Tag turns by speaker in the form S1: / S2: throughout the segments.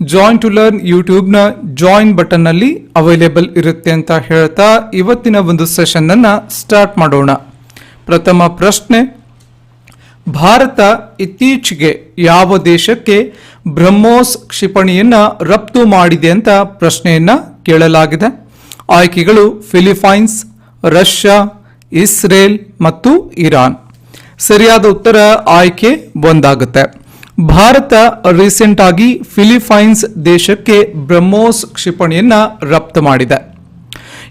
S1: Join to learn ಯೂಟ್ಯೂಬ್ನ join ಬಟನ್ನಲ್ಲಿ available ಇರುತ್ತೆ ಅಂತ ಹೇಳ್ತಾ ಇವತ್ತಿನ ಒಂದು ಸೆಷನ್ನನ್ನು ಸ್ಟಾರ್ಟ್ ಮಾಡೋಣ. ಪ್ರಥಮ ಪ್ರಶ್ನೆ, ಭಾರತ ಇತ್ತೀಚೆಗೆ ಯಾವ ದೇಶಕ್ಕೆ ಬ್ರಹ್ಮೋಸ್ ಕ್ಷಿಪಣಿಯನ್ನ ರಫ್ತು ಮಾಡಿದೆ ಅಂತ ಪ್ರಶ್ನೆಯನ್ನ ಕೇಳಲಾಗಿದೆ. ಆಯ್ಕೆಗಳು ಫಿಲಿಪೈನ್ಸ್ ರಷ್ಯಾ, ಇಸ್ರೇಲ್ ಮತ್ತು ಇರಾನ್. ಸರಿಯಾದ ಉತ್ತರ ಆಯ್ಕೆ ಒಂದಾಗುತ್ತೆ. ಭಾರತ ರೀಸೆಂಟ್ ಆಗಿ ಫಿಲಿಪೈನ್ಸ್ ದೇಶಕ್ಕೆ ಬ್ರಹ್ಮೋಸ್ ಕ್ಷಿಪಣಿಯನ್ನ ರಫ್ತು ಮಾಡಿದೆ.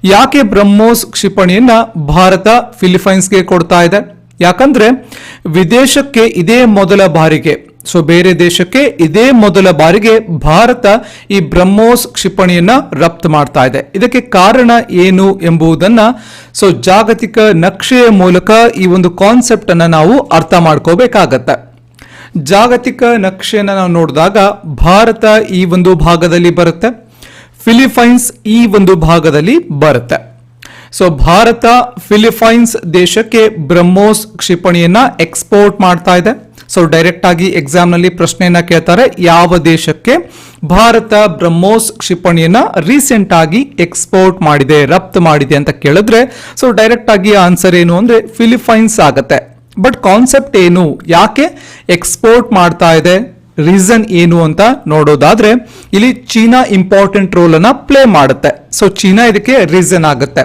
S1: ಯಾಕೆ ಬ್ರಹ್ಮೋಸ್ ಕ್ಷಿಪಣಿಯನ್ನ ಭಾರತ ಫಿಲಿಪೈನ್ಸ್ಗೆ ಕೊಡ್ತಾ ಇದೆ? ಯಾಕಂದ್ರೆ ವಿದೇಶಕ್ಕೆ ಇದೇ ಮೊದಲ ಬಾರಿಗೆ ಸೊ ಬೇರೆ ದೇಶಕ್ಕೆ ಇದೇ ಮೊದಲ ಬಾರಿಗೆ ಭಾರತ ಈ ಬ್ರಹ್ಮೋಸ್ ಕ್ಷಿಪಣಿಯನ್ನ ರಫ್ತು ಮಾಡ್ತಾ ಇದೆ. ಇದಕ್ಕೆ ಕಾರಣ ಏನು ಎಂಬುದನ್ನ ಸೊ ಜಾಗತಿಕ ನಕ್ಷೆಯ ಮೂಲಕ ಈ ಒಂದು ಕಾನ್ಸೆಪ್ಟ್ ಅನ್ನ ನಾವು ಅರ್ಥ ಮಾಡ್ಕೋಬೇಕಾಗತ್ತೆ. ಜಾಗತಿಕ ನಕ್ಷೆಯನ್ನು ನಾವು ನೋಡಿದಾಗ ಭಾರತ ಈ ಒಂದು ಭಾಗದಲ್ಲಿ ಬರುತ್ತೆ ಫಿಲಿಪೈನ್ಸ್ ಈ ಒಂದು ಭಾಗದಲ್ಲಿ ಬರುತ್ತೆ. ಸೊ ಭಾರತ ಫಿಲಿಪೈನ್ಸ್ ದೇಶಕ್ಕೆ ಬ್ರಹ್ಮೋಸ್ ಕ್ಷಿಪಣಿಯನ್ನ ಎಕ್ಸ್ಪೋರ್ಟ್ ಮಾಡ್ತಾ ಇದೆ. ಸೊ ಡೈರೆಕ್ಟ್ ಆಗಿ ಎಕ್ಸಾಮ್ನಲ್ಲಿ ಪ್ರಶ್ನೆಯನ್ನ ಕೇಳ್ತಾರೆ, ಯಾವ ದೇಶಕ್ಕೆ ಭಾರತ ಬ್ರಹ್ಮೋಸ್ ಕ್ಷಿಪಣಿಯನ್ನ ರೀಸೆಂಟ್ ಆಗಿ ಎಕ್ಸ್ಪೋರ್ಟ್ ಮಾಡಿದೆ, ರಫ್ತು ಮಾಡಿದೆ ಅಂತ ಕೇಳಿದ್ರೆ ಸೊ ಡೈರೆಕ್ಟ್ ಆಗಿ ಆನ್ಸರ್ ಏನು ಅಂದ್ರೆ ಫಿಲಿಪೈನ್ಸ್ ಆಗತ್ತೆ. ಬಟ್ ಕಾನ್ಸೆಪ್ಟ್ ಏನು? ಯಾಕೆ ಎಕ್ಸ್ಪೋರ್ಟ್ ಮಾಡ್ತಾ ಇದೆ? ರೀಸನ್ ಏನು ಅಂತ ನೋಡೋದಾದ್ರೆ, ಇಲ್ಲಿ ಚೀನಾ ಇಂಪಾರ್ಟೆಂಟ್ ರೋಲ್ ಅನ್ನ ಪ್ಲೇ ಮಾಡುತ್ತೆ. ಸೊ ಚೀನಾ ಇದಕ್ಕೆ ರೀಸನ್ ಆಗುತ್ತೆ.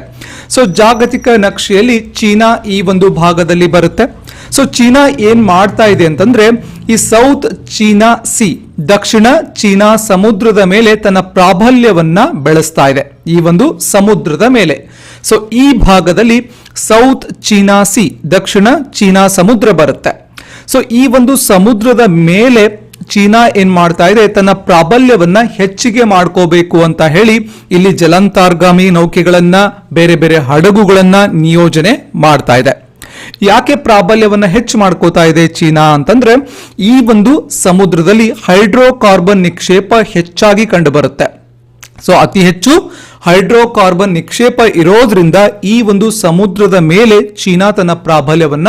S1: ಸೊ ಜಾಗತಿಕ ನಕ್ಷೆಯಲ್ಲಿ ಚೀನಾ ಈ ಒಂದು ಭಾಗದಲ್ಲಿ ಬರುತ್ತೆ. ಸೊ ಚೀನಾ ಏನ್ ಮಾಡ್ತಾ ಇದೆ ಅಂತಂದ್ರೆ, ಈ ಸೌತ್ ಚೀನಾ ಸಿ ದಕ್ಷಿಣ ಚೀನಾ ಸಮುದ್ರದ ಮೇಲೆ ತನ್ನ ಪ್ರಾಬಲ್ಯವನ್ನ ಬೆಳೆಸ್ತಾ ಇದೆ. ಈ ಒಂದು ಸಮುದ್ರದ ಮೇಲೆ. ಸೊ ಈ ಭಾಗದಲ್ಲಿ ಸೌತ್ ಚೀನಾ ಸಿ ದಕ್ಷಿಣ ಚೀನಾ ಸಮುದ್ರ ಬರುತ್ತೆ. ಸೊ ಈ ಒಂದು ಸಮುದ್ರದ ಮೇಲೆ ಚೀನಾ ಏನ್ ಮಾಡ್ತಾ ಇದೆ? ತನ್ನ ಪ್ರಾಬಲ್ಯವನ್ನ ಹೆಚ್ಚಿಗೆ ಮಾಡ್ಕೋಬೇಕು ಅಂತ ಹೇಳಿ ಇಲ್ಲಿ ಜಲಂತಾರ್ಗಾಮಿ ನೌಕೆಗಳನ್ನ, ಬೇರೆ ಬೇರೆ ಹಡಗುಗಳನ್ನ ನಿಯೋಜನೆ ಮಾಡ್ತಾ ಇದೆ. ಯಾಕೆ ಪ್ರಾಬಲ್ಯವನ್ನ ಹೆಚ್ಚು ಮಾಡ್ಕೋತಾ ಇದೆ ಚೀನಾ ಅಂತಂದ್ರೆ ಈ ಒಂದು ಸಮುದ್ರದಲ್ಲಿ ಹೈಡ್ರೋಕಾರ್ಬನ್ ನಿಕ್ಷೇಪ ಹೆಚ್ಚಾಗಿ ಕಂಡು ಬರುತ್ತೆ ಸೊ ಅತಿ ಹೆಚ್ಚು ಹೈಡ್ರೋಕಾರ್ಬನ್ ನಿಕ್ಷೇಪ ಇರೋದ್ರಿಂದ ಈ ಒಂದು ಸಮುದ್ರದ ಮೇಲೆ ಚೀನಾ ತನ್ನ ಪ್ರಾಬಲ್ಯವನ್ನ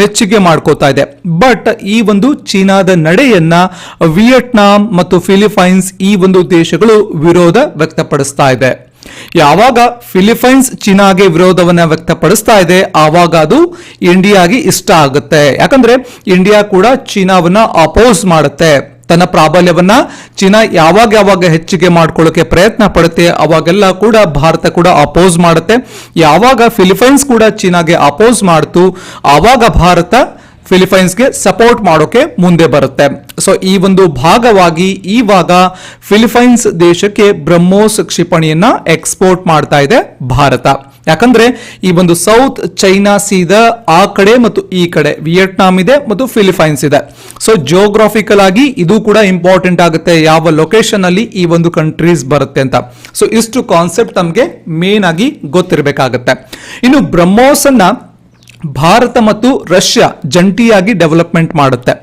S1: ಹೆಚ್ಚಿಗೆ ಮಾಡ್ಕೋತಾ ಇದೆ. ಬಟ್ ಈ ಒಂದು ಚೀನಾದ ನಡೆಯನ್ನ ವಿಯೆಟ್ನಾಂ ಮತ್ತು ಫಿಲಿಪೈನ್ಸ್ ಈ ಒಂದು ದೇಶಗಳು ವಿರೋಧ ವ್ಯಕ್ತಪಡಿಸ್ತಾ ಇದೆ. ಯಾವಾಗ ಫಿಲಿಪೈನ್ಸ್ ಚೀನಾಗೆ ವಿರೋಧವನ್ನ ವ್ಯಕ್ತಪಡಿಸ್ತಾ ಇದೆ, ಆವಾಗ ಅದು ಇಂಡಿಯಾಗೆ ಇಷ್ಟ ಆಗುತ್ತೆ. ಯಾಕಂದ್ರೆ ಇಂಡಿಯಾ ಕೂಡ ಚೀನಾವನ್ನ ಅಪೋಸ್ ಮಾಡುತ್ತೆ. ತನ್ನ ಪ್ರಾಬಲ್ಯವನ್ನ ಚೀನಾ ಯಾವಾಗ ಯಾವಾಗ ಹೆಚ್ಚಿಗೆ ಮಾಡ್ಕೊಳ್ಳೋಕೆ ಪ್ರಯತ್ನ ಪಡುತ್ತೆ, ಅವಾಗೆಲ್ಲ ಕೂಡ ಭಾರತ ಕೂಡ ಅಪೋಸ್ ಮಾಡುತ್ತೆ. ಯಾವಾಗ ಫಿಲಿಪೈನ್ಸ್ ಕೂಡ ಚೀನಾಗೆ ಅಪೋಸ್ ಮಾಡ್ತು, ಆವಾಗ ಭಾರತ ಫಿಲಿಪೈನ್ಸ್ಗೆ ಸಪೋರ್ಟ್ ಮಾಡೋಕೆ ಮುಂದೆ ಬರುತ್ತೆ. ಸೊ ಈ ಒಂದು ಭಾಗವಾಗಿ ಈವಾಗ ಫಿಲಿಪೈನ್ಸ್ ದೇಶಕ್ಕೆ ಬ್ರಹ್ಮೋಸ್ ಕ್ಷಿಪಣಿಯನ್ನ ಎಕ್ಸ್ಪೋರ್ಟ್ ಮಾಡ್ತಾ ಇದೆ ಭಾರತ. ಯಾಕಂದ್ರೆ ಈ ಒಂದು ಸೌತ್ ಚೈನಾ ಸೀದ ಆ ಕಡೆ ಮತ್ತು ಈ ಕಡೆ ವಿಯೆಟ್ನಾಂ ಇದೆ ಮತ್ತು ಫಿಲಿಪೈನ್ಸ್ ಇದೆ. ಸೊ ಜಿಯೋಗ್ರಾಫಿಕಲ್ ಆಗಿ ಇದು ಕೂಡ ಇಂಪಾರ್ಟೆಂಟ್ ಆಗುತ್ತೆ ಯಾವ ಲೊಕೇಶನ್ ಅಲ್ಲಿ ಈ ಒಂದು ಕಂಟ್ರೀಸ್ ಬರುತ್ತೆ ಅಂತ. ಸೊ ಇಷ್ಟು ಕಾನ್ಸೆಪ್ಟ್ ನಮಗೆ ಮೇನ್ ಆಗಿ ಗೊತ್ತಿರಬೇಕಾಗತ್ತೆ. ಇನ್ನು ಬ್ರಹ್ಮೋಸ್ ಅನ್ನ ಭಾರತ ಮತ್ತು ರಷ್ಯಾ ಜಂಟಿಯಾಗಿ ಡೆವಲಪ್ಮೆಂಟ್ ಮಾಡುತ್ತೆ.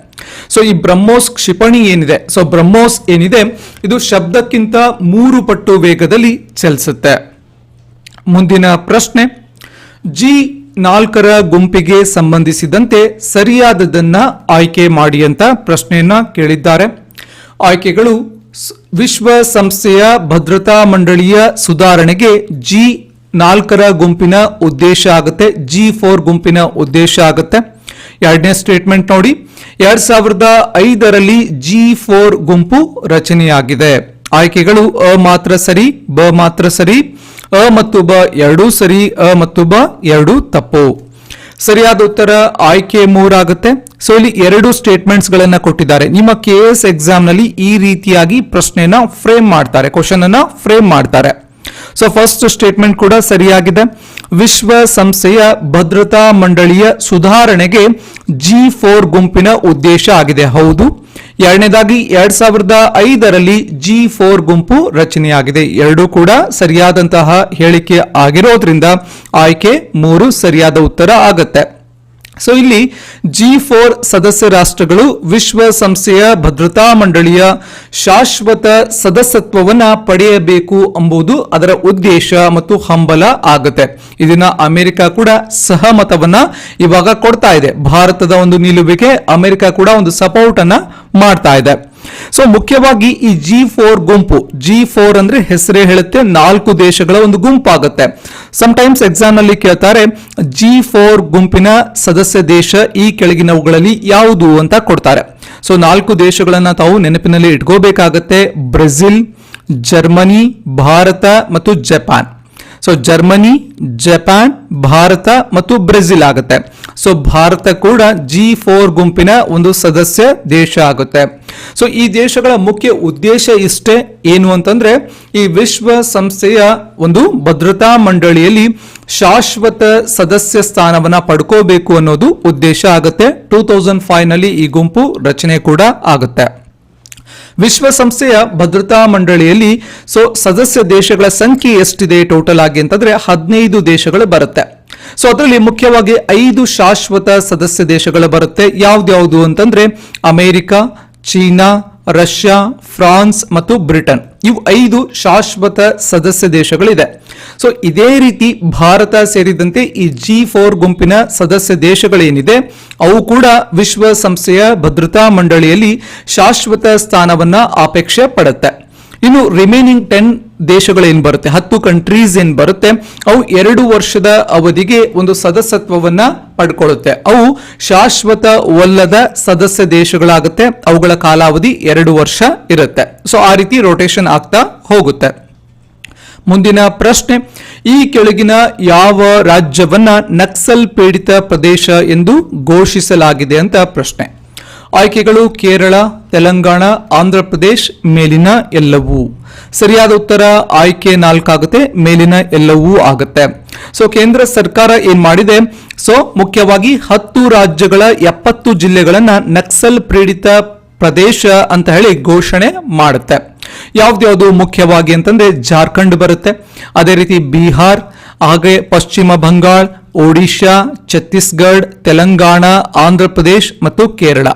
S1: ಸೊ ಈ ಬ್ರಹ್ಮೋಸ್ ಕ್ಷಿಪಣಿ ಏನಿದೆ? ಸೊ ಬ್ರಹ್ಮೋಸ್ ಏನಿದೆ? ಇದು ಶಬ್ದಕ್ಕಿಂತ ಮೂರು ಪಟ್ಟು ವೇಗದಲ್ಲಿ ಚಲಿಸುತ್ತೆ. ಮುಂದಿನ ಪ್ರಶ್ನೆ. ಜಿ ನಾಲ್ಕರ ಗುಂಪಿಗೆ ಸಂಬಂಧಿಸಿದಂತೆ ಸರಿಯಾದದನ್ನ ಆಯ್ಕೆ ಮಾಡಿ ಅಂತ ಪ್ರಶ್ನೆಯನ್ನ ಕೇಳಿದ್ದಾರೆ. ಆಯ್ಕೆಗಳು ವಿಶ್ವಸಂಸ್ಥೆಯ ಭದ್ರತಾ ಮಂಡಳಿಯ ಸುಧಾರಣೆಗೆ ಜಿ ನಾಲ್ಕರ ಗುಂಪಿನ ಉದ್ದೇಶ ಆಗುತ್ತೆ, ಜಿ ಫೋರ್ ಗುಂಪಿನ ಉದ್ದೇಶ ಆಗುತ್ತೆ. ಎರಡನೇ ಸ್ಟೇಟ್ಮೆಂಟ್ ನೋಡಿ. ಎರಡ್ ಸಾವಿರದ ಐದರಲ್ಲಿ ಜಿ ಫೋರ್ ಗುಂಪು ರಚನೆಯಾಗಿದೆ. ಆಯ್ಕೆಗಳು ಅ ಮಾತ್ರ ಸರಿ, ಬ ಮಾತ್ರ ಸರಿ, ಅ ಮತ್ತು ಬ ಎರಡೂ ಸರಿ, ಅ ಮತ್ತು ಬ ಎರಡೂ ತಪ್ಪು. ಸರಿಯಾದ ಉತ್ತರ ಆಯ್ಕೆ ಮೂರಾಗುತ್ತೆ. ಸೊ ಇಲ್ಲಿ ಎರಡು ಸ್ಟೇಟ್ಮೆಂಟ್ಸ್ ಗಳನ್ನ ಕೊಟ್ಟಿದ್ದಾರೆ. ನಿಮ್ಮ ಕೆ ಎಸ್ ಎಕ್ಸಾಮ್ನಲ್ಲಿ ಈ ರೀತಿಯಾಗಿ ಪ್ರಶ್ನೆಯನ್ನ ಫ್ರೇಮ್ ಮಾಡ್ತಾರೆ ಕ್ವಶನ್ ಅನ್ನ ಫ್ರೇಮ್ ಮಾಡ್ತಾರೆ. ಸೊ ಫಸ್ಟ್ ಸ್ಟೇಟ್ಮೆಂಟ್ ಕೂಡ ಸರಿಯಾಗಿದೆ. ವಿಶ್ವ ಸಂಸ್ಥೆಯ ಭದ್ರತಾ ಮಂಡಳಿಯ ಸುಧಾರಣೆಗೆ ಜಿ ಫೋರ್ ಗುಂಪಿನ ಉದ್ದೇಶ ಆಗಿದೆ. ಹೌದು. ಎರಡನೇದಾಗಿ ಎರಡ್ ಸಾವಿರದ ಐದರಲ್ಲಿ ಜಿ ಫೋರ್ ಗುಂಪು ರಚನೆಯಾಗಿದೆ. ಎರಡೂ ಕೂಡ ಸರಿಯಾದಂತಹ ಹೇಳಿಕೆ ಆಗಿರೋದ್ರಿಂದ ಆಯ್ಕೆ ಮೂರು ಸರಿಯಾದ ಉತ್ತರ ಆಗತ್ತೆ. ಸೊ ಇಲ್ಲಿ ಜಿ ಫೋರ್ ಸದಸ್ಯ ರಾಷ್ಟ್ರಗಳು ವಿಶ್ವಸಂಸ್ಥೆಯ ಭದ್ರತಾ ಮಂಡಳಿಯ ಶಾಶ್ವತ ಸದಸ್ಯತ್ವವನ್ನ ಪಡೆಯಬೇಕು ಎಂಬುದು ಅದರ ಉದ್ದೇಶ ಮತ್ತು ಹಂಬಲ ಆಗುತ್ತೆ. ಇದನ್ನ ಅಮೆರಿಕ ಕೂಡ ಸಹಮತವನ್ನ ಇವಾಗ ಕೊಡ್ತಾ ಇದೆ. ಭಾರತದ ಒಂದು ನಿಲುವಿಗೆ ಅಮೆರಿಕ ಕೂಡ ಒಂದು ಸಪೋರ್ಟ್ ಅನ್ನ ಮಾಡ್ತಾ ಇದೆ. ಸೊ ಮುಖ್ಯವಾಗಿ ಈ ಜಿ ಫೋರ್ ಗುಂಪು ಜಿ ಫೋರ್ ಅಂದ್ರೆ ಹೆಸರೇ ಹೇಳುತ್ತೆ, ನಾಲ್ಕು ದೇಶಗಳ ಒಂದು ಗುಂಪಾಗುತ್ತೆ. ಟೈಮ್ಸ್ ಎಕ್ಸಾಮ್ನಲ್ಲಿ ಕೇಳ್ತಾರೆ ಜಿ ಫೋರ್ ಗುಂಪಿನ ಸದಸ್ಯ ದೇಶ ಈ ಕೆಳಗಿನವುಗಳಲ್ಲಿ ಯಾವುದು ಅಂತ ಕೊಡ್ತಾರೆ. ಸೊ ನಾಲ್ಕು ದೇಶಗಳನ್ನ ತಾವು ನೆನಪಿನಲ್ಲಿ ಇಟ್ಕೋಬೇಕಾಗತ್ತೆ, ಬ್ರೆಜಿಲ್, ಜರ್ಮನಿ, ಭಾರತ ಮತ್ತು Japan. So Germany, Japan, Bharat ಮತ್ತು ಬ್ರೆಜಿಲ್ ಆಗುತ್ತೆ. ಸೊ ಭಾರತ ಕೂಡ ಜಿ ಫೋರ್ ಗುಂಪಿನ ಒಂದು ಸದಸ್ಯ ದೇಶ ಆಗುತ್ತೆ. ಸೊ ಈ ದೇಶಗಳ ಮುಖ್ಯ ಉದ್ದೇಶ ಇಷ್ಟೇ ಏನು ಅಂತಂದ್ರೆ, ಈ ವಿಶ್ವ ಸಂಸ್ಥೆಯ ಒಂದು ಭದ್ರತಾ ಮಂಡಳಿಯಲ್ಲಿ ಶಾಶ್ವತ ಸದಸ್ಯ ಸ್ಥಾನವನ್ನ ಪಡ್ಕೋಬೇಕು ಅನ್ನೋದು ಉದ್ದೇಶ ಆಗುತ್ತೆ. ಟೂ ತೌಸಂಡ್ ಫೈವ್ನಲ್ಲಿ ಈ ಗುಂಪು ರಚನೆ ಕೂಡ ಆಗುತ್ತೆ. ವಿಶ್ವಸಂಸ್ಥೆಯ ಭದ್ರತಾ ಮಂಡಳಿಯಲ್ಲಿ, ಸೊ, ಸದಸ್ಯ ದೇಶಗಳ ಸಂಖ್ಯೆ ಎಷ್ಟಿದೆ ಟೋಟಲ್ ಆಗಿ ಅಂತಂದ್ರೆ ಹದಿನೈದು ದೇಶಗಳು ಬರುತ್ತೆ. ಸೊ ಅದರಲ್ಲಿ ಮುಖ್ಯವಾಗಿ ಐದು ಶಾಶ್ವತ ಸದಸ್ಯ ದೇಶಗಳು ಬರುತ್ತೆ. ಯಾವ್ದ್ಯಾವ್ದು ಅಂತಂದ್ರೆ, ಅಮೆರಿಕ ಚೀನಾ, ರಷ್ಯಾ, ಫ್ರಾನ್ಸ್ ಮತ್ತು ಬ್ರಿಟನ್. ಇವು ಐದು ಶಾಶ್ವತ ಸದಸ್ಯ ದೇಶಗಳಿದೆ. ಸೊ ಇದೇ ರೀತಿ ಭಾರತ ಸೇರಿದಂತೆ ಈ ಜಿ ಫೋರ್ ಗುಂಪಿನ ಸದಸ್ಯ ದೇಶಗಳೇನಿದೆ, ಅವು ಕೂಡ ವಿಶ್ವಸಂಸ್ಥೆಯ ಭದ್ರತಾ ಮಂಡಳಿಯಲ್ಲಿ ಶಾಶ್ವತ ಸ್ಥಾನವನ್ನ ಅಪೇಕ್ಷೆ ಪಡುತ್ತೆ. ಇನ್ನು ರಿಮೈನಿಂಗ್ ಟೆನ್ ದೇಶಗಳೇನ್ ಬರುತ್ತೆ? ಹತ್ತು ಕಂಟ್ರೀಸ್ ಏನು ಬರುತ್ತೆ? ಅವು ಎರಡು ವರ್ಷದ ಅವಧಿಗೆ ಒಂದು ಸದಸ್ಯತ್ವವನ್ನ ಪಡ್ಕೊಳ್ಳುತ್ತೆ. ಅವು ಶಾಶ್ವತವಲ್ಲದ ಸದಸ್ಯ ದೇಶಗಳಾಗುತ್ತೆ. ಅವುಗಳ ಕಾಲಾವಧಿ ಎರಡು ವರ್ಷ ಇರುತ್ತೆ. ಸೊ ಆ ರೀತಿ ರೊಟೇಷನ್ ಆಗ್ತಾ ಹೋಗುತ್ತೆ. ಮುಂದಿನ ಪ್ರಶ್ನೆ, ಈ ಕೆಳಗಿನ ಯಾವ ರಾಜ್ಯವನ್ನ ನಕ್ಸಲ್ ಪೀಡಿತ ಪ್ರದೇಶ ಎಂದು ಘೋಷಿಸಲಾಗಿದೆ ಅಂತ ಪ್ರಶ್ನೆ. ಆಯ್ಕೆಗಳು ಕೇರಳ, ತೆಲಂಗಾಣ, ಆಂಧ್ರ ಪ್ರದೇಶ್ ಮೇಲಿನ ಎಲ್ಲವೂ. ಸರಿಯಾದ ಉತ್ತರ ಆಯ್ಕೆ ನಾಲ್ಕಾಗುತ್ತೆ, ಮೇಲಿನ ಎಲ್ಲವೂ ಆಗುತ್ತೆ. ಸೊ ಕೇಂದ್ರ ಸರ್ಕಾರ ಏನ್ ಮಾಡಿದೆ? ಸೊ ಮುಖ್ಯವಾಗಿ ಹತ್ತು ರಾಜ್ಯಗಳ ಎಪ್ಪತ್ತು ಜಿಲ್ಲೆಗಳನ್ನ ನಕ್ಸಲ್ ಪೀಡಿತ ಪ್ರದೇಶ ಅಂತ ಹೇಳಿ ಘೋಷಣೆ ಮಾಡುತ್ತೆ. ಯಾವ್ದ್ಯಾವುದು ಮುಖ್ಯವಾಗಿ ಅಂತಂದ್ರೆ ಜಾರ್ಖಂಡ್ ಬರುತ್ತೆ. ಅದೇ ರೀತಿ ಬಿಹಾರ್, ಹಾಗೆ ಪಶ್ಚಿಮ ಬಂಗಾಳ ಒಡಿಶಾ, ಛತ್ತೀಸ್ಗಢ, ತೆಲಂಗಾಣ, ಆಂಧ್ರ ಪ್ರದೇಶ್ ಮತ್ತು ಕೇರಳ.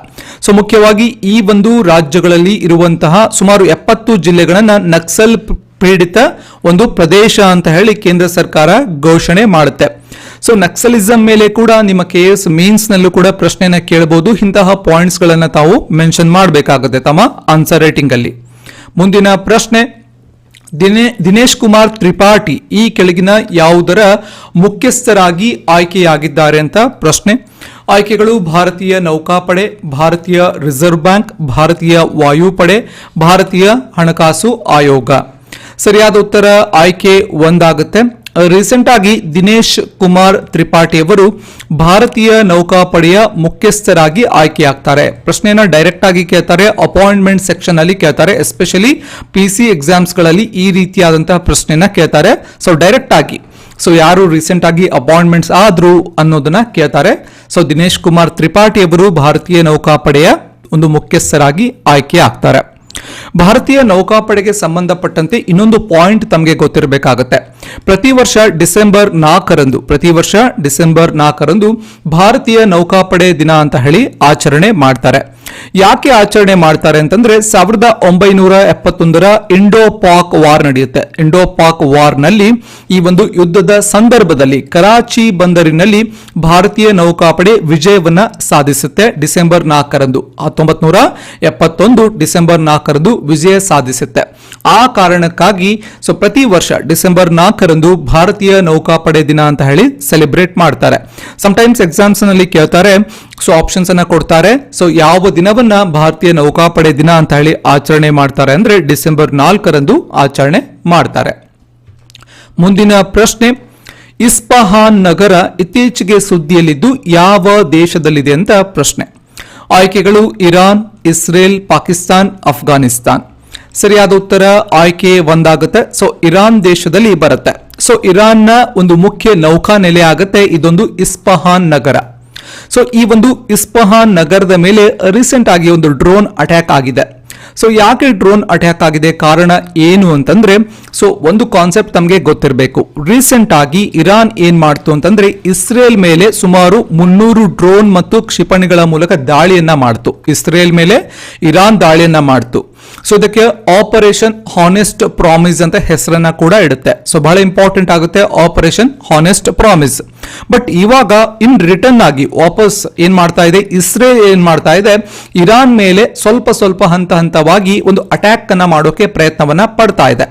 S1: ಸೊ, ಮುಖ್ಯವಾಗಿ ಈ ಒಂದು ರಾಜ್ಯಗಳಲ್ಲಿ ಇರುವಂತಹ ಸುಮಾರು ಎಪ್ಪತ್ತು ಜಿಲ್ಲೆಗಳನ್ನು ನಕ್ಸಲ್ ಪೀಡಿತ ಒಂದು ಪ್ರದೇಶ ಅಂತ ಹೇಳಿ ಕೇಂದ್ರ ಸರ್ಕಾರ ಘೋಷಣೆ ಮಾಡುತ್ತೆ. ಸೊ, ನಕ್ಸಲಿಸಂ ಮೇಲೆ ಕೂಡ ನಿಮ್ಮ ಕೆ ಎಸ್ ಮೀನ್ಸ್ ನಲ್ಲೂ ಕೂಡ ಪ್ರಶ್ನೆನ ಕೇಳಬಹುದು ಇಂತಹ ಪಾಯಿಂಟ್ಸ್ ಗಳನ್ನ ತಾವು ಮೆನ್ಷನ್ ಮಾಡಬೇಕಾಗುತ್ತೆ ತಮ್ಮ ಆನ್ಸರ್ ರೇಟಿಂಗ್ ಅಲ್ಲಿ ಮುಂದಿನ ಪ್ರಶ್ನೆ. ದಿನೇ, ದಿನೇಶ್ ಕುಮಾರ್ ತ್ರಿಪಾಠಿ ಈ ಕೆಳಗಿನ ಯಾವುದರ ಮುಖ್ಯಸ್ಥರಾಗಿ ಆಯ್ಕೆಯಾಗಿದ್ದಾರೆ ಅಂತ ಪ್ರಶ್ನೆ. ಆಯ್ಕೆಗಳು ಭಾರತೀಯ ನೌಕಾಪಡೆ, ಭಾರತೀಯ ರಿಸರ್ವ್ ಬ್ಯಾಂಕ್, ಭಾರತೀಯ ವಾಯುಪಡೆ, ಭಾರತೀಯ ಹಣಕಾಸು ಆಯೋಗ. ಸರಿಯಾದ ಉತ್ತರ ಆಯ್ಕೆ ಒಂದಾಗುತ್ತೆ. ರೀಸೆಂಟ್ ಆಗಿ ದಿನೇಶ್ ಕುಮಾರ್ ತ್ರಿಪಾಠಿ ಅವರು ಭಾರತೀಯ ನೌಕಾಪಡೆಯ ಮುಖ್ಯಸ್ಥರಾಗಿ ಆಯ್ಕೆಯಾಗ್ತಾರೆ. ಪ್ರಶ್ನೆಯನ್ನ ಡೈರೆಕ್ಟ್ ಆಗಿ ಕೇಳ್ತಾರೆ ಅಪಾಯಿಂಟ್ಮೆಂಟ್ ಸೆಕ್ಷನ್ ಅಲ್ಲಿ ಕೇಳ್ತಾರೆ ಎಸ್ಪೆಷಲಿ ಪಿ ಸಿ ಎಕ್ಸಾಮ್ಸ್ಗಳಲ್ಲಿ ಈ ರೀತಿಯಾದಂತಹ ಪ್ರಶ್ನೆಯನ್ನ ಕೇಳ್ತಾರೆ. ಸೊ ಡೈರೆಕ್ಟ್ ಆಗಿ ಸೊ ಯಾರು ರೀಸೆಂಟ್ ಆಗಿ ಅಪಾಯಿಂಟ್ಮೆಂಟ್ಸ್ ಆದ್ರು ಅನ್ನೋದನ್ನ ಕೇಳ್ತಾರೆ. ಸೊ ದಿನೇಶ್ ಕುಮಾರ್ ತ್ರಿಪಾಠಿ ಅವರು ಭಾರತೀಯ ನೌಕಾಪಡೆಯ ಒಂದು ಮುಖ್ಯಸ್ಥರಾಗಿ ಆಯ್ಕೆ ಆಗ್ತಾರೆ ಭಾರತೀಯ ನೌಕಾಪಡೆಗೆ ಸಂಬಂಧಪಟ್ಟಂತೆ ಇನ್ನೊಂದು ಪಾಯಿಂಟ್ ತಮಗೆ ಗೊತ್ತಿರಬೇಕಾಗುತ್ತೆ. ಪ್ರತಿ ವರ್ಷ ಡಿಸೆಂಬರ್ ನಾಲ್ಕರಂದು, ಪ್ರತಿ ವರ್ಷ ಡಿಸೆಂಬರ್ ನಾಲ್ಕರಂದು ಭಾರತೀಯ ನೌಕಾಪಡೆ ದಿನ ಅಂತ ಹೇಳಿ ಆಚರಣೆ ಮಾಡ್ತಾರೆ. ಯಾಕೆ ಆಚರಣೆ ಮಾಡ್ತಾರೆ ಅಂತಂದ್ರೆ ಸಾವಿರದ ಒಂಬೈನೂರ ಎಪ್ಪತ್ತೊಂದರ ಇಂಡೋ ಪಾಕ್ ವಾರ್ ನಡೆಯುತ್ತೆ. ಇಂಡೋ ಪಾಕ್ ವಾರ್ನಲ್ಲಿ ಈ ಒಂದು ಯುದ್ಧದ ಸಂದರ್ಭದಲ್ಲಿ ಕರಾಚಿ ಬಂದರಿನಲ್ಲಿ ಭಾರತೀಯ ನೌಕಾಪಡೆ ವಿಜಯವನ್ನ ಸಾಧಿಸುತ್ತೆ. ಡಿಸೆಂಬರ್ ನಾಲ್ಕರಂದು ಹತ್ತೊಂಬತ್ ನೂರ ಎಪ್ಪತ್ತೊಂದು ಡಿಸೆಂಬರ್ ನಾಲ್ಕರಂದು ವಿಜಯ ಸಾಧಿಸುತ್ತೆ. ಆ ಕಾರಣಕ್ಕಾಗಿ ಸೊ ಪ್ರತಿ ವರ್ಷ ಡಿಸೆಂಬರ್ ನಾಲ್ಕರಂದು ಭಾರತೀಯ ನೌಕಾಪಡೆ ದಿನ ಅಂತ ಹೇಳಿ ಸೆಲೆಬ್ರೇಟ್ ಮಾಡ್ತಾರೆ. ಟೈಮ್ಸ್ ಎಕ್ಸಾಮ್ಸ್ನಲ್ಲಿ ಕೇಳ್ತಾರೆ ಸೊ ಆಪ್ಷನ್ಸ್ ಅನ್ನ ಕೊಡ್ತಾರೆ. ಸೊ ಯಾವ ದಿನವನ್ನ ಭಾರತೀಯ ನೌಕಾಪಡೆ ದಿನ ಅಂತ ಹೇಳಿ ಆಚರಣೆ ಮಾಡ್ತಾರೆ ಅಂದ್ರೆ ಡಿಸೆಂಬರ್ ನಾಲ್ಕರಂದು ಆಚರಣೆ ಮಾಡ್ತಾರೆ. ಮುಂದಿನ ಪ್ರಶ್ನೆ, ಇಸ್ಪಹಾನ್ ನಗರ ಇತ್ತೀಚೆಗೆ ಸುದ್ದಿಯಲ್ಲಿದ್ದು ಯಾವ ದೇಶದಲ್ಲಿದೆ ಅಂತ ಪ್ರಶ್ನೆ. ಆಯ್ಕೆಗಳು ಇರಾನ್, ಇಸ್ರೇಲ್, ಪಾಕಿಸ್ತಾನ್, ಅಫ್ಘಾನಿಸ್ತಾನ್. ಸರಿಯಾದ ಉತ್ತರ ಆಯ್ಕೆ ಒಂದಾಗುತ್ತೆ. ಸೊ ಇರಾನ್ ದೇಶದಲ್ಲಿ ಬರುತ್ತೆ. ಸೊ ಇರಾನ್ನ ಒಂದು ಮುಖ್ಯ ನೌಕಾ ನೆಲೆ ಆಗುತ್ತೆ. ಇದೊಂದು ಇಸ್ಪಹಾನ್ ನಗರ. ಸೊ ಈ ಒಂದು ಇಸ್ಪಹಾನ್ ನಗರದ ಮೇಲೆ ರೀಸೆಂಟ್ ಆಗಿ ಒಂದು ಡ್ರೋನ್ ಅಟ್ಯಾಕ್ ಆಗಿದೆ. ಸೊ ಯಾಕೆ ಡ್ರೋನ್ ಅಟ್ಯಾಕ್ ಆಗಿದೆ? ಕಾರಣ ಏನು ಅಂತಂದ್ರೆ ಸೊ ಒಂದು ಕಾನ್ಸೆಪ್ಟ್ ತಮಗೆ ಗೊತ್ತಿರಬೇಕು. ರೀಸೆಂಟ್ ಆಗಿ ಇರಾನ್ ಏನ್ ಮಾಡ್ತು ಅಂತಂದ್ರೆ, ಇಸ್ರೇಲ್ ಮೇಲೆ ಸುಮಾರು ಮುನ್ನೂರು ಡ್ರೋನ್ ಮತ್ತು ಕ್ಷಿಪಣಿಗಳ ಮೂಲಕ ದಾಳಿಯನ್ನ ಮಾಡ್ತು. ಇಸ್ರೇಲ್ ಮೇಲೆ ಇರಾನ್ ದಾಳಿಯನ್ನ ಮಾಡ್ತು. ಸೊ ಇದಕ್ಕೆ ಆಪರೇಷನ್ ಹಾನೆಸ್ಟ್ ಪ್ರಾಮಿಸ್ ಅಂತ ಹೆಸರನ್ನ ಕೂಡ ಇಡುತ್ತೆ. ಸೊ ಬಹಳ ಇಂಪಾರ್ಟೆಂಟ್ ಆಗುತ್ತೆ ಆಪರೇಷನ್ ಹಾನೆಸ್ಟ್ ಪ್ರಾಮಿಸ್ ಬಟ್ ಇವಾಗ ಇನ್ ರಿಟರ್ನ್ ಆಗಿ ವಾಪಸ್ ಏನ್ ಮಾಡ್ತಾ ಇದೆ? ಇಸ್ರೇಲ್ ಏನ್ ಮಾಡ್ತಾ ಇದೆ? ಇರಾನ್ ಮೇಲೆ ಸ್ವಲ್ಪ ಸ್ವಲ್ಪ ಹಂತ ಹಂತವಾಗಿ ಒಂದು ಅಟ್ಯಾಕ್ ಅನ್ನ ಮಾಡೋಕೆ ಪ್ರಯತ್ನವನ್ನ ಪಡ್ತಾ ಇದೆ.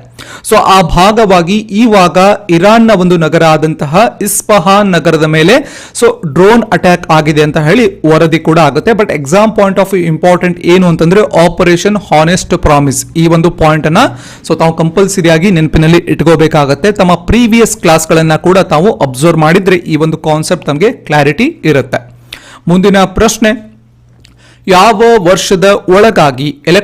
S1: ಸೊ ಆ ಭಾಗವಾಗಿ ಇವಾಗ ಇರಾನ್ನ ಒಂದು ನಗರ ಆದಂತಹ ಇಸ್ಪಹಾನ್ ನಗರದ ಮೇಲೆ ಸೊ ಡ್ರೋನ್ ಅಟ್ಯಾಕ್ ಆಗಿದೆ ಅಂತ ಹೇಳಿ ವರದಿ ಕೂಡ ಆಗುತ್ತೆ. But exam point of important ಏನು ಅಂತಂದ್ರೆ ಆಪರೇಷನ್ ಹಾನೆಸ್ಟ್ ಪ್ರಾಮಿಸ್ ಈ ಒಂದು ಪಾಯಿಂಟ್ ಅನ್ನ ಸೊ ತಾವು ಕಂಪಲ್ಸರಿ ಆಗಿ ನೆನಪಿನಲ್ಲಿ ಇಟ್ಕೋಬೇಕಾಗತ್ತೆ. ತಮ್ಮ ಪ್ರೀವಿಯಸ್ ಕ್ಲಾಸ್ಗಳನ್ನ ಕೂಡ ತಾವು ಅಬ್ಸರ್ವ್ ಮಾಡಿದ್ರೆ ಈ ಒಂದು ಕಾನ್ಸೆಪ್ಟ್ ತಮಗೆ ಕ್ಲಾರಿಟಿ ಇರುತ್ತೆ. ಮುಂದಿನ ಪ್ರಶ್ನೆ, ಯಾವ ವರ್ಷದ ಒಳಗಾಗಿ ಎಲೆಕ್ಟ್ರಿಕ್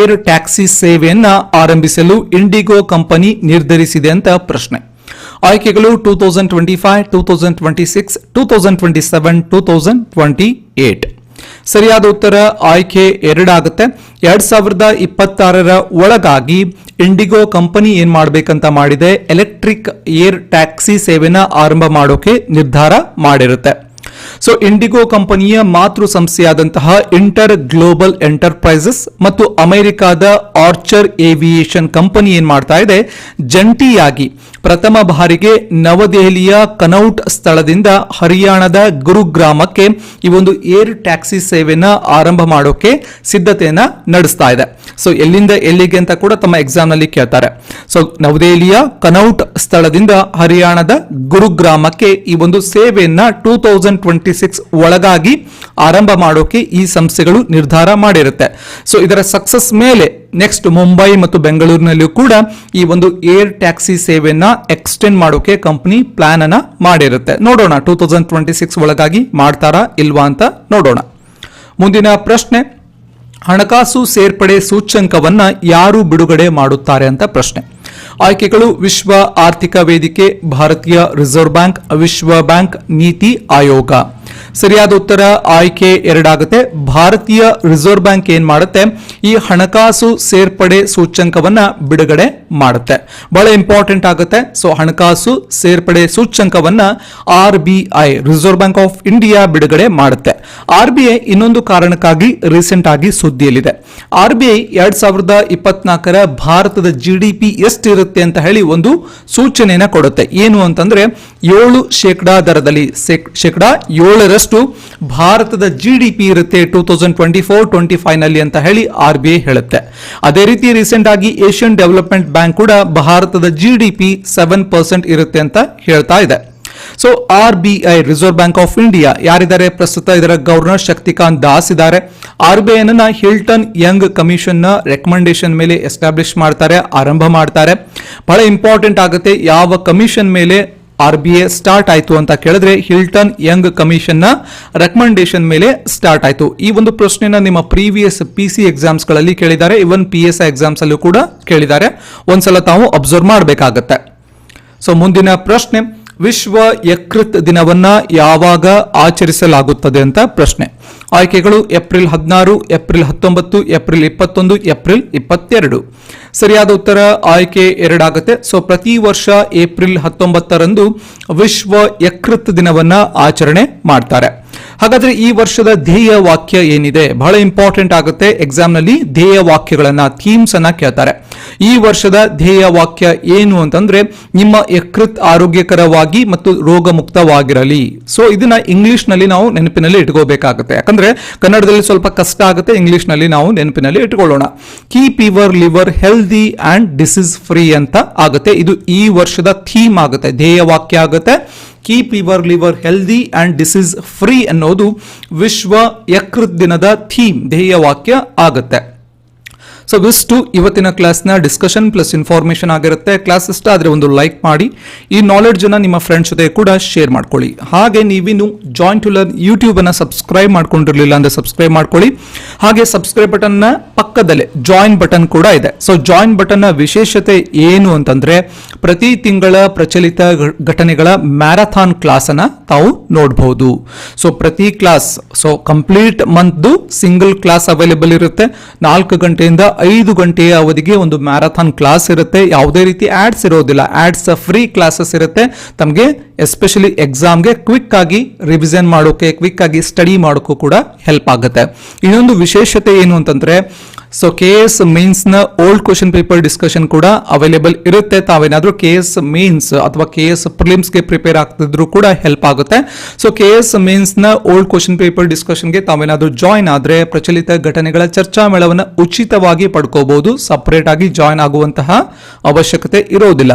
S1: ಏರ್ ಟ್ಯಾಕ್ಸಿ ಸೇವೆಯನ್ನು ಆರಂಭಿಸಲು ಇಂಡಿಗೋ ಕಂಪನಿ ನಿರ್ಧರಿಸಿದೆ ಅಂತ ಪ್ರಶ್ನೆ. ಆಯ್ಕೆಗಳು two thousand twenty five two thousand twenty six two thousand twenty seven two thousand twenty eight ಸರಿಯಾದ ಉತ್ತರ ಆಯ್ಕೆ ಎರಡಾಗುತ್ತೆ. ಎರಡ್ ಸಾವಿರದ ಇಪ್ಪತ್ತಾರರ ಒಳಗಾಗಿ ಇಂಡಿಗೋ ಕಂಪನಿ ಏನ್ ಮಾಡಬೇಕಂತ ಮಾಡಿದೆ? ಎಲೆಕ್ಟ್ರಿಕ್ ಏರ್ ಟ್ಯಾಕ್ಸಿ ಸೇವೆನ ಆರಂಭ ಮಾಡೋಕೆ ನಿರ್ಧಾರ ಮಾಡಿರುತ್ತೆ. ಸೊ ಇಂಡಿಗೋ ಕಂಪನಿಯ ಮಾತೃ ಸಂಸ್ಥೆಯಾದಂತಹ ಇಂಟರ್ ಗ್ಲೋಬಲ್ ಎಂಟರ್ಪ್ರೈಸಸ್ ಮತ್ತು ಅಮೆರಿಕಾದ ಆರ್ಚರ್ ಏವಿಯೇಷನ್ ಕಂಪನಿ ಏನ್ ಮಾಡ್ತಾ ಇದೆ? ಜಂಟಿಯಾಗಿ ಪ್ರಥಮ ಬಾರಿಗೆ ನವದೆಹಲಿಯ ಕನೌಟ್ ಸ್ಥಳದಿಂದ ಹರಿಯಾಣದ ಗುರುಗ್ರಾಮಕ್ಕೆ ಈ ಒಂದು ಏರ್ ಟ್ಯಾಕ್ಸಿ ಸೇವೆನ ಆರಂಭ ಮಾಡೋಕೆ ಸಿದ್ಧತೆಯನ್ನ ನಡೆಸ್ತಾ ಇದೆ. ಸೊ ಎಲ್ಲಿಂದ ಎಲ್ಲಿಗೆ ಅಂತ ಕೂಡ ತಮ್ಮ ಎಕ್ಸಾಮ್ನಲ್ಲಿ ಕೇಳ್ತಾರೆ. ಸೊ ನವದೆಹಲಿಯ ಕನೌಟ್ ಸ್ಥಳದಿಂದ ಹರಿಯಾಣದ ಗುರುಗ್ರಾಮಕ್ಕೆ ಈ ಒಂದು ಸೇವೆಯನ್ನ ಟೂ ತೌಸಂಡ್ ಟ್ವೆಂಟಿ ಸಿಕ್ಸ್ ಒಳಗಾಗಿ ಆರಂಭ ಮಾಡೋಕೆ ಈ ಸಂಸ್ಥೆಗಳು ನಿರ್ಧಾರ ಮಾಡಿರುತ್ತೆ. ಸೊ ಇದರ ಸಕ್ಸಸ್ ಮೇಲೆ ನೆಕ್ಸ್ಟ್ ಮುಂಬೈ ಮತ್ತು ಬೆಂಗಳೂರಿನಲ್ಲಿಯೂ ಕೂಡ ಈ ಒಂದು ಏರ್ ಟ್ಯಾಕ್ಸಿ ಸೇವೆಯನ್ನ ಎಕ್ಸ್ಟೆಂಡ್ ಮಾಡೋಕೆ ಕಂಪನಿ ಪ್ಲಾನ್ ಅನ್ನ ಮಾಡಿರುತ್ತೆ. ನೋಡೋಣ ಟೂ ತೌಸಂಡ್ ಟ್ವೆಂಟಿ ಸಿಕ್ಸ್ ಒಳಗಾಗಿ ಮಾಡ್ತಾರಾ ಇಲ್ವಾ ಅಂತ ನೋಡೋಣ. ಮುಂದಿನ ಪ್ರಶ್ನೆ. ಹಣಕಾಸು ಸೇರ್ಪಡೆ ಸೂಚ್ಯಂಕವನ್ನ ಯಾರು ಬಿಡುಗಡೆ ಮಾಡುತ್ತಾರೆ ಅಂತ ಪ್ರಶ್ನೆ. ಆಯ್ಕೆಗಳು ವಿಶ್ವ ಆರ್ಥಿಕ ವೇದಿಕೆ, ಭಾರತೀಯ ರಿಸರ್ವ್ ಬ್ಯಾಂಕ್, ವಿಶ್ವ ಬ್ಯಾಂಕ್ ನೀತಿ ಆಯೋಗ. ಸರಿಯಾದ ಉತ್ತರ ಆಯ್ಕೆ ಎರಡಾಗುತ್ತೆ. ಭಾರತೀಯ ರಿಸರ್ವ್ ಬ್ಯಾಂಕ್ ಏನ್ ಮಾಡುತ್ತೆ? ಈ ಹಣಕಾಸು ಸೇರ್ಪಡೆ ಸೂಚ್ಯಂಕವನ್ನ ಬಿಡುಗಡೆ ಮಾಡುತ್ತೆ. ಬಹಳ ಇಂಪಾರ್ಟೆಂಟ್ ಆಗುತ್ತೆ. ಸೊ, ಹಣಕಾಸು ಸೇರ್ಪಡೆ ಸೂಚ್ಯಂಕವನ್ನ R B Reserve Bank of India ಬಿಡುಗಡೆ ಮಾಡುತ್ತೆ. ಆರ್ ಬಿ ಐ ಇನ್ನೊಂದು ಕಾರಣಕ್ಕಾಗಿ ರೀಸೆಂಟ್ ಆಗಿ ಸುದ್ದಿಯಲ್ಲಿದೆ. ಆರ್ ಬಿ ಐ ಎರಡ್ ಸಾವಿರದ ಇಪ್ಪತ್ನಾಲ್ಕರ ಭಾರತದ ಜಿಡಿಪಿ ಪಿ ಎಷ್ಟಿರುತ್ತೆ ಅಂತ ಹೇಳಿ ಒಂದು ಸೂಚನೆಯನ್ನ ಕೊಡುತ್ತೆ. ಏನು ಅಂತಂದ್ರೆ ಏಳು ಶೇಕಡಾ ದರದಲ್ಲಿ ಶೇಕ್- ಶೇಕಡಾ ಏಳರಷ್ಟು ಭಾರತದ ಜಿ ಡಿ ಪಿ ಇರುತ್ತೆ two thousand twenty four, twenty ಫೈವ್ನಲ್ಲಿ ಅಂತ ಹೇಳಿ ಆರ್ ಬಿ ಐ ಹೇಳುತ್ತೆ. ಅದೇ ರೀತಿ ರೀಸೆಂಟ್ ಆಗಿ ಏಷ್ಯನ್ ಡೆವಲಪ್ಮೆಂಟ್ ಬ್ಯಾಂಕ್ ಕೂಡ ಭಾರತದ G D P seven percent ಇರುತ್ತೆ ಅಂತ ಹೇಳ್ತಾ ಇದೆ. So R B I Reserve Bank of India ಯಾರಿದ್ದಾರೆ? ಪ್ರಸ್ತುತ ಇದರ ಗವರ್ನರ್ ಶಕ್ತಿಕಾಂತ್ ದಾಸ್ ಇದ್ದಾರೆ. ಆರ್ ಬಿ ಐನ ಹಿಲ್ಟನ್ ಯಂಗ್ ಕಮಿಷನ್ನ ರೆಕಮೆಂಡೇಶನ್ ಮೇಲೆ ಎಸ್ಟಾಬ್ಲಿಷ್ ಮಾಡ್ತಾರೆ, ಆರಂಭ ಮಾಡ್ತಾರೆ. ಬಹಳ ಇಂಪಾರ್ಟೆಂಟ್ ಆಗುತ್ತೆ ಯಾವ ಕಮಿಷನ್ ಮೇಲೆ ಆರ್ ಬಿ ಐ ಸ್ಟಾರ್ಟ್ ಆಯಿತು ಅಂತ ಕೇಳಿದ್ರೆ ಹಿಲ್ಟನ್ ಯಂಗ್ ಕಮಿಷನ್ನ ರೆಕಮೆಂಡೇಶನ್ ಮೇಲೆ ಸ್ಟಾರ್ಟ್ ಆಯಿತು. ಈ ಒಂದು ಪ್ರಶ್ನೆನ ನಿಮ್ಮ ಪ್ರೀವಿಯಸ್ ಪಿ ಸಿ ಎಕ್ಸಾಮ್ಸ್ಗಳಲ್ಲಿ ಕೇಳಿದ್ದಾರೆ even P S I exams ಅಲ್ಲೂ ಕೂಡ ಕೇಳಿದ್ದಾರೆ. ಒಂದ್ಸಲ ತಾವು ಅಬ್ಸರ್ವ್ ಮಾಡಬೇಕಾಗತ್ತೆ. ಸೊ ಮುಂದಿನ ಪ್ರಶ್ನೆ ವಿಶ್ವ ಯಕೃತ್ ದಿನವನ್ನ ಯಾವಾಗ ಆಚರಿಸಲಾಗುತ್ತದೆ ಅಂತ ಪ್ರಶ್ನೆ. ಆಯ್ಕೆಗಳು ಏಪ್ರಿಲ್ ಹದಿನಾರು, ಏಪ್ರಿಲ್ ಹತ್ತೊಂಬತ್ತು, ಏಪ್ರಿಲ್ ಇಪ್ಪತ್ತೊಂದು, ಏಪ್ರಿಲ್ ಇಪ್ಪತ್ತೆರಡು. ಸರಿಯಾದ ಉತ್ತರ ಆಯ್ಕೆ ಎರಡಾಗುತ್ತೆ. ಸೊ ಪ್ರತಿ ವರ್ಷ ಏಪ್ರಿಲ್ ಹತ್ತೊಂಬತ್ತರಂದು ವಿಶ್ವ ಯಕೃತ್ ದಿನವನ್ನ ಆಚರಣೆ ಮಾಡ್ತಾರೆ. ಹಾಗಾದ್ರೆ ಈ ವರ್ಷದ ಧ್ಯೇಯ ವಾಕ್ಯ ಏನಿದೆ? ಬಹಳ ಇಂಪಾರ್ಟೆಂಟ್ ಆಗುತ್ತೆ. ಎಕ್ಸಾಮ್ನಲ್ಲಿ ಧ್ಯೇಯ ವಾಕ್ಯಗಳನ್ನ ಥೀಮ್ಸ್ ಅನ್ನ ಕೇಳ್ತಾರೆ. ಈ ವರ್ಷದ ಧ್ಯೇಯ ವಾಕ್ಯ ಏನು ಅಂತಂದ್ರೆ, ನಿಮ್ಮ ಯಕೃತ್ ಆರೋಗ್ಯಕರವಾಗಿ ಮತ್ತು ರೋಗ ಮುಕ್ತವಾಗಿರಲಿ ಸೊ ಇದನ್ನ ಇಂಗ್ಲಿಷ್ನಲ್ಲಿ ನಾವು ನೆನಪಿನಲ್ಲಿ ಇಟ್ಕೋಬೇಕಾಗುತ್ತೆ. ಯಾಕಂದ್ರೆ, ಕನ್ನಡದಲ್ಲಿ ಸ್ವಲ್ಪ ಕಷ್ಟ ಆಗುತ್ತೆ ಇಂಗ್ಲಿಷ್ನಲ್ಲಿ ನಾವು ನೆನಪಿನಲ್ಲಿ ಇಟ್ಕೊಳ್ಳೋಣ. Keep your liver healthy and disease free ಅಂತ ಆಗುತ್ತೆ. ಇದು ಈ ವರ್ಷದ ಥೀಮ್ ಆಗುತ್ತೆ, ಧ್ಯೇಯ ವಾಕ್ಯ ಆಗುತ್ತೆ. Keep your liver healthy and disease free ಅನ್ನೋದು ವಿಶ್ವ ಯಕೃತ್ ದಿನದ ಥೀಮ್ ಧ್ಯೇಯ ವಾಕ್ಯ ಆಗುತ್ತೆ. ಸೊ ಇಷ್ಟು ಇವತ್ತಿನ ಕ್ಲಾಸ್ನ ಡಿಸ್ಕಷನ್ ಪ್ಲಸ್ ಇನ್ಫಾರ್ಮೇಶನ್ ಆಗಿರುತ್ತೆ. ಕ್ಲಾಸ್ ಇಷ್ಟ ಆದರೆ ಒಂದು ಲೈಕ್ ಮಾಡಿ. ಈ ನಾಲೆಡ್ಜನ್ನು ನಿಮ್ಮ ಫ್ರೆಂಡ್ಸ್ ಜೊತೆ ಕೂಡ ಶೇರ್ ಮಾಡ್ಕೊಳ್ಳಿ. ಹಾಗೆ ನೀವಿನ್ನು ಜಾಯಿಂಟ್ ಟು ಲರ್ನ್ ಯೂಟ್ಯೂಬ್ ಅನ್ನ ಸಬ್ಸ್ಕ್ರೈಬ್ ಮಾಡ್ಕೊಂಡಿರಲಿಲ್ಲ ಅಂದ್ರೆ ಸಬ್ಸ್ಕ್ರೈಬ್ ಮಾಡ್ಕೊಳ್ಳಿ. ಹಾಗೆ ಸಬ್ಸ್ಕ್ರೈಬ್ ಬಟನ್ನ ಪಕ್ಕದಲ್ಲೇ ಜಾಯಿನ್ ಬಟನ್ ಕೂಡ ಇದೆ. ಸೊ ಜಾಯಿನ್ ಬಟನ್ನ ವಿಶೇಷತೆ ಏನು ಅಂತಂದ್ರೆ, ಪ್ರತಿ ತಿಂಗಳ ಪ್ರಚಲಿತ ಘಟನೆಗಳ ಮ್ಯಾರಥಾನ್ ಕ್ಲಾಸ್ ಅನ್ನ ತಾವು ನೋಡಬಹುದು ಸೊ ಪ್ರತಿ ಕ್ಲಾಸ್ ಸೊ ಕಂಪ್ಲೀಟ್ ಮಂತ್ದು ಸಿಂಗಲ್ ಕ್ಲಾಸ್ ಅವೈಲೇಬಲ್ ಇರುತ್ತೆ. ನಾಲ್ಕು ಗಂಟೆಯಿಂದ ಐದು ಗಂಟೆಯ ಅವಧಿಗೆ ಒಂದು ಮ್ಯಾರಥಾನ್ ಕ್ಲಾಸ್ ಇರುತ್ತೆ. ಯಾವುದೇ ರೀತಿ ಆಡ್ಸ್ ಇರೋದಿಲ್ಲ. ಆಡ್ಸ್ ಫ್ರೀ ಕ್ಲಾಸಸ್ ಇರುತ್ತೆ. ತಮಗೆ ಎಸ್ಪೆಷಲಿ ಎಕ್ಸಾಮ್ಗೆ ಕ್ವಿಕ್ ಆಗಿ ರಿವಿಷನ್ ಮಾಡೋಕೆ ಕ್ವಿಕ್ ಆಗಿ ಸ್ಟಡಿ ಮಾಡೋಕ್ಕೂ ಕೂಡ ಹೆಲ್ಪ್ ಆಗುತ್ತೆ. ಇನ್ನೊಂದು ವಿಶೇಷತೆ ಏನು ಅಂತಂದ್ರೆ ಸೊ ಕೆ ಎಸ್ ಮೀನ್ಸ್ನ ಓಲ್ಡ್ ಕ್ವಶನ್ ಪೇಪರ್ ಡಿಸ್ಕಷನ್ ಕೂಡ ಅವೈಲೇಬಲ್ ಇರುತ್ತೆ. ತಾವೇನಾದ್ರೂ ಕೆ ಎಸ್ ಮೀನ್ಸ್ ಅಥವಾ ಕೆ ಎಸ್ಗೆ ಪ್ರಿಪೇರ್ ಆಗ್ತಿದ್ರು ಕೂಡ ಹೆಲ್ಪ್ ಆಗುತ್ತೆ. ಸೊ ಕೆ ಎಸ್ ಮೀನ್ಸ್ನ ಓಲ್ಡ್ ಕ್ವಶನ್ ಪೇಪರ್ ಡಿಸ್ಕಷನ್ಗೆ ತಾವೇನಾದ್ರೂ ಜಾಯ್ನ್ ಆದ್ರೆ ಪ್ರಚಲಿತ ಘಟನೆಗಳ ಚರ್ಚಾ ಮೇಳವನ್ನು ಉಚಿತವಾಗಿ ಪಡ್ಕೋಬಹುದು ಸಪರೇಟ್ ಆಗಿ ಜಾಯ್ನ್ ಆಗುವಂತಹ ಅವಶ್ಯಕತೆ ಇರೋದಿಲ್ಲ.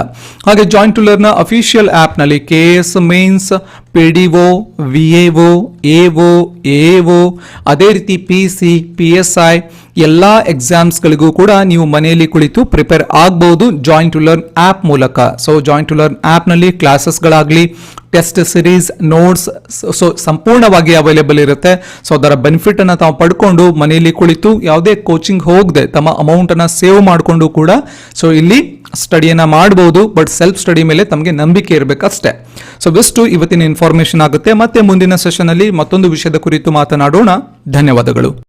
S1: ಹಾಗೆ ಜಾಯಿಂಟ್ ಟು ನ ಅಫಿಷಿಯಲ್ ಆಪ್ನಲ್ಲಿ K S mains P D O, V A O A O A O, ಅದೇ ರೀತಿ P C, P S I ಎಲ್ಲ ಎಕ್ಸಾಮ್ಸ್ಗಳಿಗೂ ಕೂಡ ನೀವು ಮನೆಯಲ್ಲಿ ಕುಳಿತು ಪ್ರಿಪೇರ್ ಆಗ್ಬೋದು ಜಾಯಿಂಟ್ ಟು ಲರ್ನ್ ಆ್ಯಪ್ ಮೂಲಕ. ಸೊ ಜಾಯಿಂಟ್ ಟು ಲರ್ನ್ ಆ್ಯಪ್ನಲ್ಲಿ ಕ್ಲಾಸಸ್ಗಳಾಗಲಿ ಟೆಸ್ಟ್ ಸಿರೀಸ್ ನೋಟ್ಸ್ ಸೊ ಸಂಪೂರ್ಣವಾಗಿ ಅವೈಲೇಬಲ್ ಇರುತ್ತೆ. ಸೊ ಅದರ ಬೆನಿಫಿಟ್ ಅನ್ನ ತಾವು ಪಡ್ಕೊಂಡು ಮನೆಯಲ್ಲಿ ಕುಳಿತು ಯಾವುದೇ ಕೋಚಿಂಗ್ ಹೋಗದೆ ತಮ್ಮ ಅಮೌಂಟ್ ಅನ್ನ ಸೇವ್ ಮಾಡಿಕೊಂಡು ಕೂಡ ಸೊ ಇಲ್ಲಿ ಸ್ಟಡಿಯನ್ನ ಮಾಡಬಹುದು ಬಟ್ ಸೆಲ್ಫ್ ಸ್ಟಡಿ ಮೇಲೆ ತಮಗೆ ನಂಬಿಕೆ ಇರಬೇಕಷ್ಟೇ ಸೊ ಬೆಸ್ಟು ಇವತ್ತಿನ ಇನ್ಫಾರ್ಮೇಶನ್ ಆಗುತ್ತೆ. ಮತ್ತೆ ಮುಂದಿನ ಸೆಷನ್ ಅಲ್ಲಿ ಮತ್ತೊಂದು ವಿಷಯದ ಕುರಿತು ಮಾತನಾಡೋಣ. ಧನ್ಯವಾದಗಳು.